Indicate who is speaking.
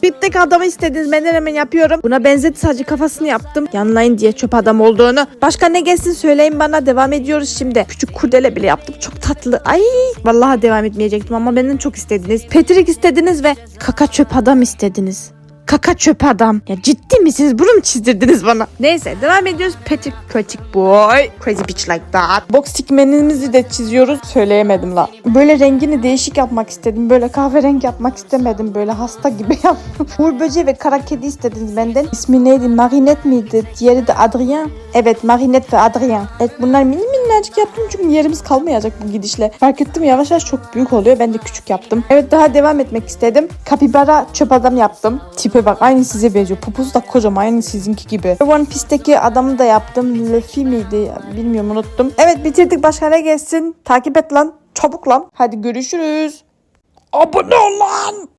Speaker 1: Squid'deki adamı istediniz. Ben hemen yapıyorum. Buna benzedi sadece kafasını yaptım. Yanlayın diye çöp adam olduğunu. Başka ne gelsin söyleyin bana. Devam ediyoruz şimdi. Küçük kurdele bile yaptım. Çok tatlı. Ay vallahi devam etmeyecektim ama benden çok istediniz. Patrick istediniz ve kaka çöp adam istediniz. Kaka çöp adam. Ya ciddi misiniz? Bunu mu çizdirdiniz bana? Neyse devam ediyoruz. Patrick Patrick Boy. Crazy bitch like that. Box tikmenimizi de çiziyoruz. Söyleyemedim la. Böyle rengini değişik yapmak istedim. Böyle kahverengi yapmak istemedim. Böyle hasta gibi yaptım. Uğur böceği ve kara kedi istediniz benden. İsmi neydi? Marinet miydi? Diğeri de Adrien. Evet Marinet ve Adrien. Evet bunlar mini minnacık yaptım çünkü yerimiz kalmayacak bu gidişle. Fark ettim yavaş yavaş çok büyük oluyor. Ben de küçük yaptım. Evet daha devam etmek istedim. Kapibara çöp adam yaptım. Tipe bak aynı size benziyor. Poposu da kocaman aynı sizinki gibi. One Piece'teki adamı da yaptım. Luffy miydi? Bilmiyorum unuttum. Evet bitirdik. Başka ne gelsin? Takip et lan. Çabuk lan. Hadi görüşürüz. Abone ol lan.